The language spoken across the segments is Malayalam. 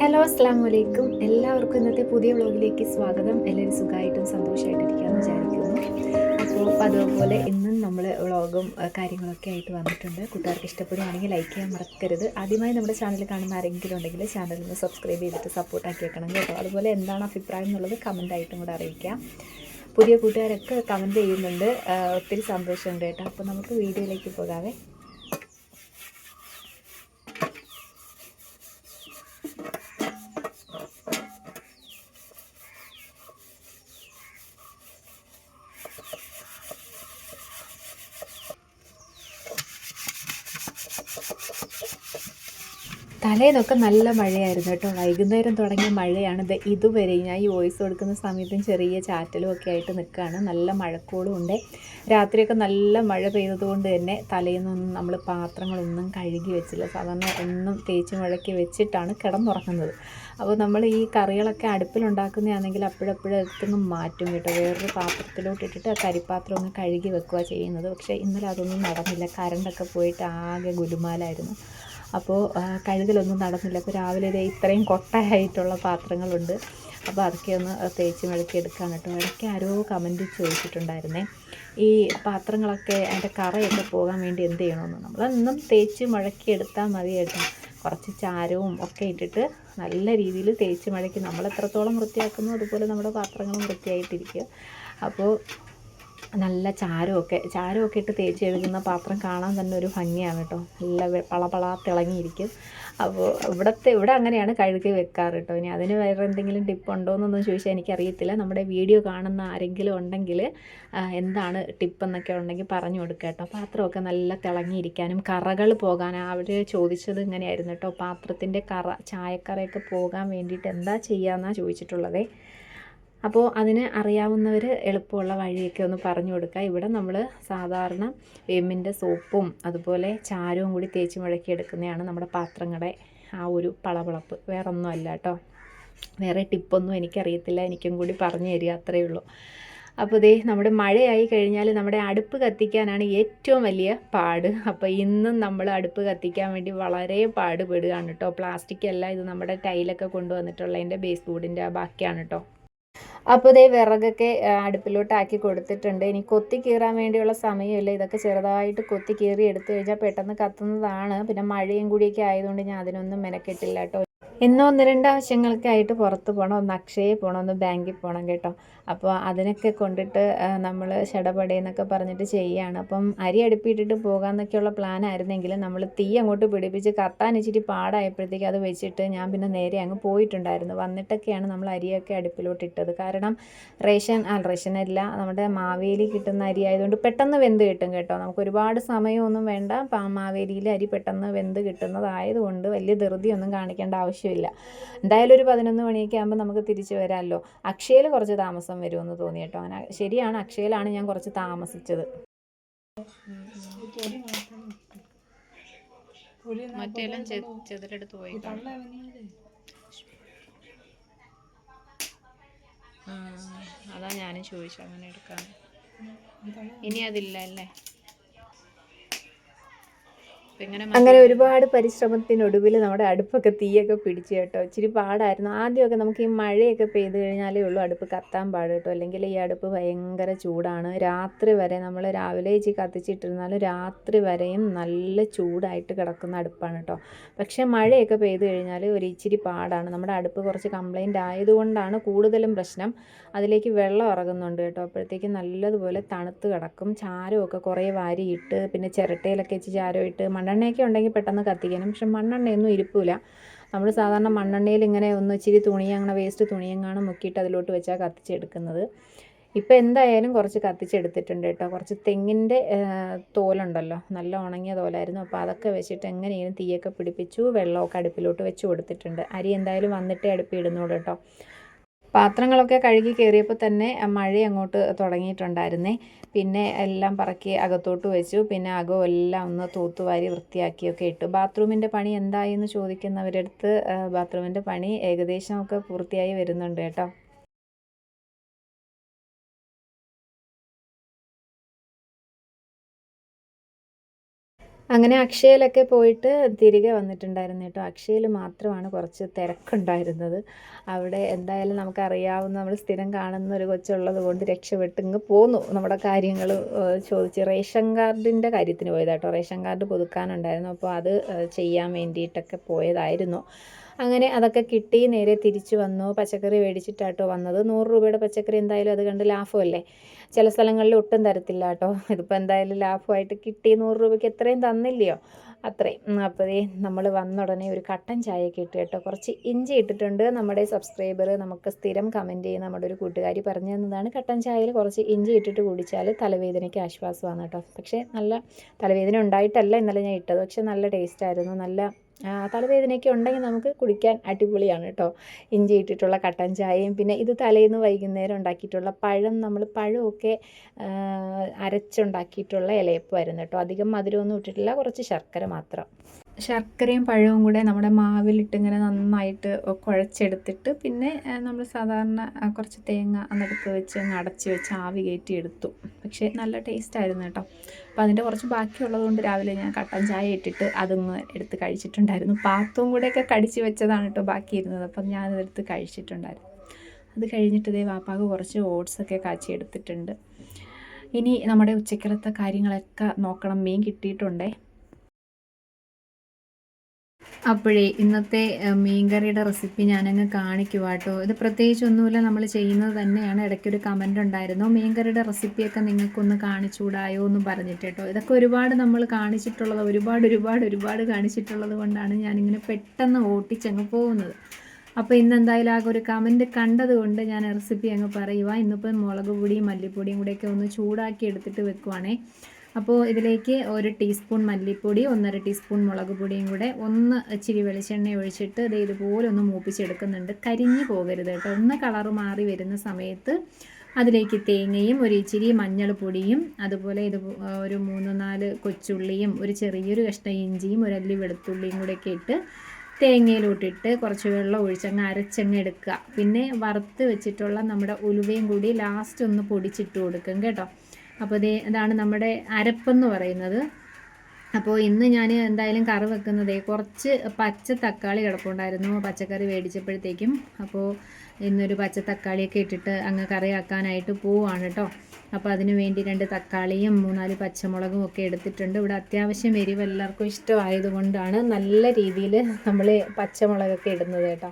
ഹലോ അസ്സാം വലൈക്കും എല്ലാവർക്കും ഇന്നത്തെ പുതിയ വ്ളോഗിലേക്ക് സ്വാഗതം. എല്ലാവരും സുഖമായിട്ടും സന്തോഷമായിട്ടിരിക്കാമെന്ന് വിചാരിക്കുന്നു. അപ്പോൾ അതുപോലെ ഇന്നും നമ്മൾ വ്ളോഗും കാര്യങ്ങളൊക്കെ ആയിട്ട് വന്നിട്ടുണ്ട്. കൂട്ടുകാർക്ക് ഇഷ്ടപ്പെടുകയാണെങ്കിൽ ലൈക്ക് ചെയ്യാൻ മറക്കരുത്. ആദ്യമായി നമ്മുടെ ചാനൽ കാണുന്ന ആരെങ്കിലും ഉണ്ടെങ്കിൽ ചാനൽ ഒന്ന് സബ്സ്ക്രൈബ് ചെയ്തിട്ട് സപ്പോർട്ടാക്കി വെക്കണം കേട്ടോ. അതുപോലെ എന്താണ് അഭിപ്രായം എന്നുള്ളത് കമന്റായിട്ടും കൂടെ അറിയിക്കാം. പുതിയ കൂട്ടുകാരൊക്കെ കമന്റ് ചെയ്യുന്നുണ്ട്. ഒത്തിരി സന്തോഷമുണ്ട് കേട്ടോ. അപ്പോൾ നമുക്ക് വീഡിയോയിലേക്ക് പോകാവേ. തലേന്നൊക്കെ നല്ല മഴയായിരുന്നു കേട്ടോ. വൈകുന്നേരം തുടങ്ങിയ മഴയാണ്. ഇത് ഇതുവരെ ഞാൻ ഈ വോയിസ് കൊടുക്കുന്ന സമയത്തും ചെറിയ ചാറ്റലും ഒക്കെ ആയിട്ട് നിൽക്കുകയാണ്. നല്ല മഴക്കോളും ഉണ്ട്. രാത്രിയൊക്കെ നല്ല മഴ പെയ്തതുകൊണ്ട് തന്നെ തലേന്നൊന്നും നമ്മൾ പാത്രങ്ങളൊന്നും കഴുകി വെച്ചില്ല. സാധാരണ ഒന്നും തേച്ച് മുഴക്കി വെച്ചിട്ടാണ് കിടന്നുറങ്ങുന്നത്. അപ്പോൾ നമ്മൾ ഈ കറികളൊക്കെ അടുപ്പിലുണ്ടാക്കുന്നതാണെങ്കിൽ അപ്പോഴപ്പോഴും എടുത്തൊന്നും മാറ്റും കേട്ടോ. വേറൊരു പാത്രത്തിലോട്ട് ഇട്ടിട്ട് ആ കരിപ്പാത്രം ഒന്ന് കഴുകി വെക്കുക ചെയ്യുന്നത്. പക്ഷേ ഇന്നലെ അതൊന്നും നടന്നില്ല. കറണ്ടൊക്കെ പോയിട്ട് ആകെ ഗുലുമാലായിരുന്നു. അപ്പോൾ കഴുകലൊന്നും നടന്നില്ല. അപ്പോൾ രാവിലെ ദേ ഇത്രയും കൊട്ടയായിട്ടുള്ള പാത്രങ്ങളുണ്ട്. അപ്പോൾ അതൊക്കെ ഒന്ന് തേച്ച് മെഴുക്കി എടുക്കാൻ കേട്ടോ. ഇടയ്ക്ക് ആരോ കമന്റ് ചോദിച്ചിട്ടുണ്ടായിരുന്നേ ഈ പാത്രങ്ങളൊക്കെ അതിന്റെ കറയൊക്കെ പോകാൻ വേണ്ടി എന്ത് ചെയ്യണമെന്ന്. നമ്മളെന്നും തേച്ച് മുഴക്കി എടുത്താൽ മതി കേട്ടോ. കുറച്ച് ചാരവും ഒക്കെ ഇട്ടിട്ട് നല്ല രീതിയിൽ തേച്ച് മുഴക്കി നമ്മൾ എത്രത്തോളം വൃത്തിയാക്കുന്നു അതുപോലെ നമ്മുടെ പാത്രങ്ങളും വൃത്തിയായിട്ടിരിക്കുക. അപ്പോൾ നല്ല ചാരമൊക്കെ ചാരമൊക്കെ ഇട്ട് തേച്ച് കഴുകുന്ന പാത്രം കാണാൻ തന്നെ ഒരു ഭംഗിയാണ് കേട്ടോ. നല്ല പളപളാ തിളങ്ങിയിരിക്കും. അപ്പോൾ ഇവിടുത്തെ ഇവിടെ അങ്ങനെയാണ് കഴുകി വെക്കാറ് കേട്ടോ. ഇനി അതിന് വേറെ എന്തെങ്കിലും ടിപ്പ് ഉണ്ടോ എന്നൊന്നും ചോദിച്ചാൽ എനിക്കറിയത്തില്ല. നമ്മുടെ വീഡിയോ കാണുന്ന ആരെങ്കിലും ഉണ്ടെങ്കിൽ എന്താണ് ടിപ്പ് എന്നൊക്കെ ഉണ്ടെങ്കിൽ പറഞ്ഞു കൊടുക്കുക കേട്ടോ. പാത്രമൊക്കെ നല്ല തിളങ്ങിയിരിക്കാനും കറകൾ പോകാൻ അവർ ചോദിച്ചത് ഇങ്ങനെയായിരുന്നു കേട്ടോ. പാത്രത്തിന്റെ കറ ചായക്കറയൊക്കെ പോകാൻ വേണ്ടിയിട്ട് എന്താ ചെയ്യാമെന്നാണ് ചോദിച്ചിട്ടുള്ളതേ. അപ്പോൾ അതിന് അറിയാവുന്നവർ എളുപ്പമുള്ള വഴിയൊക്കെ ഒന്ന് പറഞ്ഞു കൊടുക്കുക ഇവിടെ നമ്മൾ സാധാരണ വേമ്പിന്റെ സോപ്പും അതുപോലെ ചാരവും കൂടി തേച്ച് മുഴക്കി എടുക്കുന്നതാണ് നമ്മുടെ പാത്രങ്ങളുടെ ആ ഒരു പളപളപ്പ്. വേറെ ഒന്നുമല്ല കേട്ടോ വേറെ ടിപ്പൊന്നും എനിക്കറിയത്തില്ല. എനിക്കും കൂടി പറഞ്ഞു തരിക അത്രയേ ഉള്ളൂ. അപ്പോൾ ദേ നമ്മുടെ മഴയായി കഴിഞ്ഞാൽ നമ്മുടെ അടുപ്പ് കത്തിക്കാനാണ് ഏറ്റവും വലിയ പാട്. അപ്പോൾ ഇന്നും നമ്മൾ അടുപ്പ് കത്തിക്കാൻ വേണ്ടി വളരെ പാടുപെടുകയാണ് കേട്ടോ പ്ലാസ്റ്റിക് അല്ല ഇത് നമ്മുടെ ടൈലൊക്കെ കൊണ്ടുവന്നിട്ടുള്ളതിന്റെ ബേസ് ബോർഡിന്റെ ബാക്കിയാണ് കേട്ടോ അപ്പോൾ ഇതേ വിറകൊക്കെ അടുപ്പിലോട്ടാക്കി കൊടുത്തിട്ടുണ്ട്. ഇനി കൊത്തി കീറാൻ വേണ്ടിയുള്ള സമയമില്ല. ഇതൊക്കെ ചെറുതായിട്ട് കൊത്തി കീറി എടുത്തു കഴിഞ്ഞാൽ പെട്ടെന്ന് കത്തുന്നതാണ്. പിന്നെ മഴയും കൂടിയൊക്കെ ആയതുകൊണ്ട് ഞാൻ അതിനൊന്നും മെനക്കെട്ടില്ല കേട്ടോ. ഇന്ന് ഒന്ന് രണ്ട് ആവശ്യങ്ങൾക്കായിട്ട് പുറത്ത് പോകണം ഒന്ന് അക്ഷയയിൽ പോകണം ഒന്ന് ബാങ്കിൽ പോകണം കേട്ടോ. അപ്പോൾ അതിനൊക്കെ കൊണ്ടിട്ട് നമ്മൾ ഷടപടയെന്നൊക്കെ പറഞ്ഞിട്ട് ചെയ്യുകയാണ് അപ്പം അരി അടുപ്പിട്ടിട്ട് പോകാമെന്നൊക്കെയുള്ള പ്ലാൻ ആയിരുന്നെങ്കിൽ നമ്മൾ തീ അങ്ങോട്ട് പിടിപ്പിച്ച് കത്താൻ ഇച്ചിരി പാടായപ്പോഴത്തേക്ക് അത് വെച്ചിട്ട് ഞാൻ പിന്നെ നേരെ അങ്ങ് പോയിട്ടുണ്ടായിരുന്നു. വന്നിട്ടൊക്കെയാണ് നമ്മൾ അരിയൊക്കെ അടുപ്പിലോട്ട് ഇട്ടത് കാരണം റേഷൻ ആ റേഷൻ അല്ല നമ്മുടെ മാവേലി കിട്ടുന്ന അരി ആയതുകൊണ്ട് പെട്ടെന്ന് വെന്ത് കിട്ടും കേട്ടോ. നമുക്ക് ഒരുപാട് സമയമൊന്നും വേണ്ട. മാവേലിയിൽ അരി പെട്ടെന്ന് വെന്ത് കിട്ടുന്നതായതുകൊണ്ട് വലിയ ധൃതിയൊന്നും കാണിക്കേണ്ട ആവശ്യമില്ല. എന്തായാലും ഒരു പതിനൊന്ന് മണിയൊക്കെ ആകുമ്പോൾ നമുക്ക് തിരിച്ചു വരാമല്ലോ. അക്ഷയയിൽ കുറച്ച് താമസം വരുമെന്ന് തോന്നി കേട്ടോ. അങ്ങനെ ശരിയാണ് അക്ഷയയിലാണ് ഞാൻ കുറച്ച് താമസിച്ചത്. അതാ ഞാനും ചോദിച്ചു അങ്ങനെ എടുക്കാൻ ഇനി അതില്ല അല്ലേ? അങ്ങനെ ഒരുപാട് പരിശ്രമത്തിനൊടുവിൽ നമ്മുടെ അടുപ്പൊക്കെ തീയൊക്കെ പിടിച്ചു കേട്ടോ. ഇച്ചിരി പാടായിരുന്നു. ആദ്യമൊക്കെ നമുക്ക് ഈ മഴയൊക്കെ പെയ്ത് കഴിഞ്ഞാലേ ഉള്ളൂ അടുപ്പ് കത്താൻ പാട് കേട്ടോ. അല്ലെങ്കിൽ ഈ അടുപ്പ് ഭയങ്കര ചൂടാണ്. രാത്രി വരെ നമ്മൾ രാവിലെ ഇച്ചി കത്തിച്ചിട്ടിരുന്നാലും രാത്രി വരെയും നല്ല ചൂടായിട്ട് കിടക്കുന്ന അടുപ്പാണ് കേട്ടോ. പക്ഷെ മഴയൊക്കെ പെയ്ത് കഴിഞ്ഞാൽ ഒരു ഇച്ചിരി പാടാണ്. നമ്മുടെ അടുപ്പ് കുറച്ച് കംപ്ലൈന്റ് ആയതുകൊണ്ടാണ് കൂടുതലും പ്രശ്നം അതിലേക്ക് വെള്ളം ഇറങ്ങുന്നുണ്ട് കേട്ടോ. അപ്പോഴത്തേക്ക് നല്ലതുപോലെ തണുത്ത് കിടക്കും. ചാരമൊക്കെ കുറേ വാരിയിട്ട് പിന്നെ ചിരട്ടയിലൊക്കെ ഇച്ചി ചാരം ഇട്ട് മണ്ണെണ്ണയൊക്കെ ഉണ്ടെങ്കിൽ പെട്ടെന്ന് കത്തിക്കാനും. പക്ഷെ മണ്ണെണ്ണയൊന്നും ഇരിപ്പില്ല നമ്മൾ സാധാരണ മണ്ണെണ്ണയിൽ ഇങ്ങനെ ഒന്ന് ഇച്ചിരി തുണി അങ്ങനെ വേസ്റ്റ് തുണിയെങ്ങാനും മുക്കിയിട്ട് അതിലോട്ട് വെച്ചാൽ കത്തിച്ചെടുക്കുന്നത്. ഇപ്പോൾ എന്തായാലും കുറച്ച് കത്തിച്ചെടുത്തിട്ടുണ്ട് കേട്ടോ. കുറച്ച് തെങ്ങിന്റെ തോലുണ്ടല്ലോ. നല്ല ഉണങ്ങിയ തോലായിരുന്നു. അപ്പോൾ അതൊക്കെ വെച്ചിട്ട് എങ്ങനെയും തീയൊക്കെ പിടിപ്പിച്ചു വെള്ളമൊക്കെ അടുപ്പിലോട്ട് വെച്ച് കൊടുത്തിട്ടുണ്ട്. അരി എന്തായാലും വന്നിട്ടേ അടുപ്പിടുന്നുള്ളൂ കേട്ടോ. പാത്രങ്ങളൊക്കെ കഴുകി കയറിയപ്പോൾ തന്നെ മഴ അങ്ങോട്ട് തുടങ്ങിയിട്ടുണ്ടായിരുന്നേ. പിന്നെ എല്ലാം പറക്കി അകത്തോട്ട് വെച്ചു. പിന്നെ അകം എല്ലാം ഒന്ന് തൂത്തുവാരി വൃത്തിയാക്കിയൊക്കെ ഇട്ടു. ബാത്റൂമിന്റെ പണി എന്തായി എന്ന് ചോദിക്കുന്നവരടുത്ത് ബാത്റൂമിന്റെ പണി ഏകദേശമൊക്കെ പൂർത്തിയായി വരുന്നുണ്ട് കേട്ടോ. അങ്ങനെ അക്ഷയയിലൊക്കെ പോയിട്ട് തിരികെ വന്നിട്ടുണ്ടായിരുന്നു കേട്ടോ. അക്ഷയയിൽ മാത്രമാണ് കുറച്ച് തിരക്കുണ്ടായിരുന്നത്. അവിടെ എന്തായാലും നമുക്കറിയാവുന്ന നമ്മൾ സ്ഥിരം കാണുന്ന ഒരു കൊച്ചുള്ളത് കൊണ്ട് രക്ഷപ്പെട്ട് ഇങ്ങ് പോന്നു. നമ്മുടെ കാര്യങ്ങൾ ചോദിച്ച് റേഷൻ കാർഡിന്റെ കാര്യത്തിന് പോയതാട്ടോ. റേഷൻ കാർഡ് പുതുക്കാനുണ്ടായിരുന്നു. അപ്പോൾ അത് ചെയ്യാൻ വേണ്ടിയിട്ടൊക്കെ പോയതായിരുന്നു. അങ്ങനെ അതൊക്കെ കിട്ടി നേരെ തിരിച്ചു വന്നു. പച്ചക്കറി മേടിച്ചിട്ടാട്ടോ വന്നത്. നൂറ് രൂപയുടെ പച്ചക്കറി എന്തായാലും അത് കണ്ട് ലാഭമല്ലേ? ചില സ്ഥലങ്ങളിൽ ഒട്ടും തരത്തില്ല കേട്ടോ ഇതിപ്പോൾ എന്തായാലും ലാഭമായിട്ട് കിട്ടി. നൂറ് രൂപയ്ക്ക് എത്രയും തന്നില്ലയോ? അത്രയും. അപ്പോഴേ നമ്മൾ വന്ന ഉടനെ ഒരു കട്ടൻ ചായ കിട്ടി കേട്ടോ. കുറച്ച് ഇഞ്ചി ഇട്ടിട്ടുണ്ട് നമ്മുടെ സബ്സ്ക്രൈബർ. നമുക്ക് സ്ഥിരം കമന്റ് ചെയ്യുന്ന നമ്മുടെ ഒരു കൂട്ടുകാരി പറഞ്ഞു തന്നതാണ്. കട്ടൻ ചായയിൽ കുറച്ച് ഇഞ്ചി ഇട്ടിട്ട് കുടിച്ചാൽ തലവേദനയ്ക്ക് ആശ്വാസമാണ് കേട്ടോ. പക്ഷേ നല്ല തലവേദന ഉണ്ടായിട്ടല്ല ഇന്നലെ ഞാൻ ഇട്ടത്. പക്ഷേ നല്ല ടേസ്റ്റായിരുന്നു നല്ല തലവേദനയൊക്കെ ഉണ്ടെങ്കിൽ നമുക്ക് കുടിക്കാൻ അടിപൊളിയാണ് കേട്ടോ ഇഞ്ചി ഇട്ടിട്ടുള്ള കട്ടൻ ചായയും പിന്നെ ഇത് തലേന്ന് വൈകുന്നേരം ഉണ്ടാക്കിയിട്ടുള്ള പഴം നമ്മൾ പഴമൊക്കെ അരച്ചുണ്ടാക്കിയിട്ടുള്ള ഇലയപ്പമായിരുന്നു കേട്ടോ അധികം മധുരമൊന്നും ഇട്ടിട്ടില്ല കുറച്ച് ശർക്കര മാത്രം. ശർക്കരയും പഴവും കൂടെ നമ്മുടെ മാവിലിട്ട് ഇങ്ങനെ നന്നായിട്ട് കുഴച്ചെടുത്തിട്ട് പിന്നെ നമ്മൾ സാധാരണ കുറച്ച് തേങ്ങ അന്നെടുത്ത് വെച്ച് അങ്ങ് അടച്ച് വെച്ച് ആവി കയറ്റി എടുത്തു പക്ഷേ നല്ല ടേസ്റ്റ് ആയിരുന്നു കേട്ടോ. അപ്പോൾ അതിന്റെ കുറച്ച് ബാക്കിയുള്ളത് കൊണ്ട് രാവിലെ ഞാൻ കട്ടൻ ചായ ഇട്ടിട്ട് അതൊന്ന് എടുത്ത് കഴിച്ചിട്ടുണ്ടായിരുന്നു. പാത്തും കൂടെയൊക്കെ കടിച്ച് വെച്ചതാണ് കേട്ടോ ബാക്കിയിരുന്നത്. അപ്പം ഞാനതെടുത്ത് കഴിച്ചിട്ടുണ്ടായിരുന്നു. അത് കഴിഞ്ഞിട്ട് ഇതേ വാപ്പാക്ക് കുറച്ച് ഓട്സൊക്കെ കാച്ചി എടുത്തിട്ടുണ്ട്. ഇനി നമ്മുടെ ഉച്ചക്കലത്തെ കാര്യങ്ങളൊക്കെ നോക്കണം. മീൻ കിട്ടിയിട്ടുണ്ടേ. അപ്പോഴേ ഇന്നത്തെ മീൻകറിയുടെ റെസിപ്പി ഞാനങ്ങ് കാണിക്കുക കേട്ടോ ഇത് പ്രത്യേകിച്ച് ഒന്നുമില്ല നമ്മൾ ചെയ്യുന്നത് തന്നെയാണ്. ഇടയ്ക്ക് ഇടയ്ക്കൊരു കമന്റ് ഉണ്ടായിരുന്നു മീൻകറിയുടെ റെസിപ്പിയൊക്കെ നിങ്ങൾക്കൊന്ന് കാണിച്ചുകൂടായോ എന്ന് പറഞ്ഞിട്ട് കേട്ടോ ഇതൊക്കെ ഒരുപാട് നമ്മൾ കാണിച്ചിട്ടുള്ളത് ഒരുപാട് ഒരുപാട് ഒരുപാട് കാണിച്ചിട്ടുള്ളത് കൊണ്ടാണ് ഞാനിങ്ങനെ പെട്ടെന്ന് ഓട്ടിച്ചങ്ങ് പോകുന്നത്. അപ്പോൾ ഇന്ന് എന്തായാലും ആകെ ഒരു കമന്റ് കണ്ടതുകൊണ്ട് ഞാൻ റെസിപ്പി അങ്ങ് പറയുക ഇന്നിപ്പം മുളക് പൊടിയും മല്ലിപ്പൊടിയും കൂടെയൊക്കെ ഒന്ന് ചൂടാക്കി എടുത്തിട്ട് വെക്കുവാണേ. അപ്പോൾ ഇതിലേക്ക് ഒരു ടീസ്പൂൺ മല്ലിപ്പൊടി ഒന്നര ടീസ്പൂൺ മുളക് പൊടിയും കൂടെ ഒന്ന് ഇച്ചിരി വെളിച്ചെണ്ണ ഒഴിച്ചിട്ട് ഇത് ഇതുപോലെ ഒന്ന് മൂപ്പിച്ചെടുക്കുന്നുണ്ട്. കരിഞ്ഞു പോകരുത് കേട്ടോ. ഒന്ന് കളറ് മാറി വരുന്ന സമയത്ത് അതിലേക്ക് തേങ്ങയും ഒരു ഇച്ചിരി മഞ്ഞൾപ്പൊടിയും അതുപോലെ ഇത് ഒരു മൂന്ന് നാല് കൊച്ചുള്ളിയും ഒരു ചെറിയൊരു കഷ്ണം ഇഞ്ചിയും ഒരു അല്ലി വെളുത്തുള്ളിയും കൂടെ കൂടെയൊക്കെ ഇട്ട് തേങ്ങയിലോട്ടിട്ട് കുറച്ച് വെള്ളം ഒഴിച്ചങ്ങ് അരച്ചങ്ങ് എടുക്കുക. പിന്നെ വറുത്ത് വെച്ചിട്ടുള്ള നമ്മുടെ ഉലുവയും കൂടി ലാസ്റ്റ് ഒന്ന് പൊടിച്ചിട്ട് കൊടുക്കും കേട്ടോ. അപ്പോൾ ഇതേ ഇതാണ് നമ്മുടെ അരപ്പെന്ന് പറയുന്നത്. അപ്പോൾ ഇന്ന് ഞാൻ എന്തായാലും കറി വെക്കുന്നത് കുറച്ച് പച്ച തക്കാളി കിടപ്പുണ്ടായിരുന്നു. പച്ചക്കറി മേടിച്ചപ്പോഴത്തേക്കും അപ്പോൾ ഇന്നൊരു പച്ച തക്കാളിയൊക്കെ ഇട്ടിട്ട് അങ്ങ് കറി ആക്കാനായിട്ട് പോവാണ് കേട്ടോ അപ്പോൾ അതിന് വേണ്ടി രണ്ട് തക്കാളിയും മൂന്നാൽ പച്ചമുളകും ഒക്കെ എടുത്തിട്ടുണ്ട്. ഇവിടെ അത്യാവശ്യം എരിവ് എല്ലാവർക്കും ഇഷ്ടമായതുകൊണ്ടാണ് നല്ല രീതിയിൽ നമ്മൾ പച്ചമുളകൊക്കെ ഇടുന്നത് കേട്ടോ.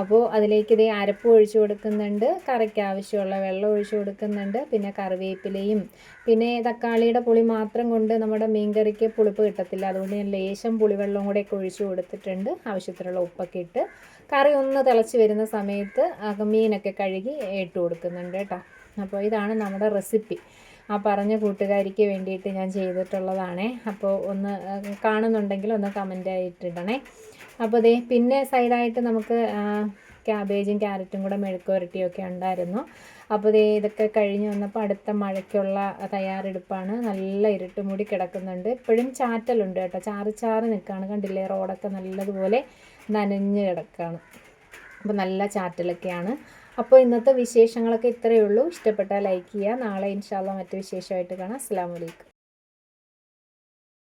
അപ്പോൾ അതിലേക്ക് ഇതേ അരപ്പ് ഒഴിച്ചു കൊടുക്കുന്നുണ്ട് കറിക്ക് ആവശ്യമുള്ള വെള്ളം ഒഴിച്ചു കൊടുക്കുന്നുണ്ട് പിന്നെ കറിവേപ്പിലയും. പിന്നെ തക്കാളിയുടെ പുളി മാത്രം കൊണ്ട് നമ്മുടെ മീൻകറിക്ക് പുളിപ്പ് കിട്ടത്തില്ല. അതുകൊണ്ട് ഞാൻ ലേശം പുളിവെള്ളം കൂടെയൊക്കെ ഒഴിച്ചു കൊടുത്തിട്ടുണ്ട്. ആവശ്യത്തിനുള്ള ഉപ്പൊക്കെ ഇട്ട് കറി ഒന്ന് തിളച്ച് വരുന്ന സമയത്ത് മീനൊക്കെ കഴുകി ഇട്ട് കൊടുക്കുന്നുണ്ട് കേട്ടോ. അപ്പോൾ ഇതാണ് നമ്മുടെ റെസിപ്പി. ആ പറഞ്ഞ കൂട്ടുകാരിക്ക് വേണ്ടിയിട്ട് ഞാൻ ചെയ്തിട്ടുള്ളതാണേ. അപ്പോൾ ഒന്ന് കാണുന്നുണ്ടെങ്കിൽ ഒന്ന് കമന്റ് ആയിട്ടിടണേ അപ്പോൾ ദേ പിന്നെ സൈഡായിട്ട് നമുക്ക് ക്യാബേജും ക്യാരറ്റും കൂടെ മെഴുക്കുവരട്ടിയൊക്കെ ഉണ്ടായിരുന്നു. അപ്പോൾ ദേ ഇതൊക്കെ കഴിഞ്ഞ് വന്നപ്പോൾ അടുത്ത മഴയ്ക്കുള്ള തയ്യാറെടുപ്പാണ്. നല്ല ഇരുട്ട് മൂടി കിടക്കുന്നുണ്ട്. ഇപ്പോഴും ചാറ്റലുണ്ട് കേട്ടോ. ചാറ് ചാറ് നിൽക്കുകയാണ്. കണ്ടില്ലേ? റോഡൊക്കെ നല്ലതുപോലെ നനഞ്ഞ് കിടക്കുകയാണ്. അപ്പോൾ നല്ല ചാറ്റലൊക്കെയാണ്. അപ്പോൾ ഇന്നത്തെ വിശേഷങ്ങളൊക്കെ ഇത്രയേ ഉള്ളൂ. ഇഷ്ടപ്പെട്ടാൽ ലൈക്ക് ചെയ്യുക. നാളെ ഇൻഷാല്ല മറ്റു വിശേഷമായിട്ട് കാണാം. അസ്സാം വലൈക്കും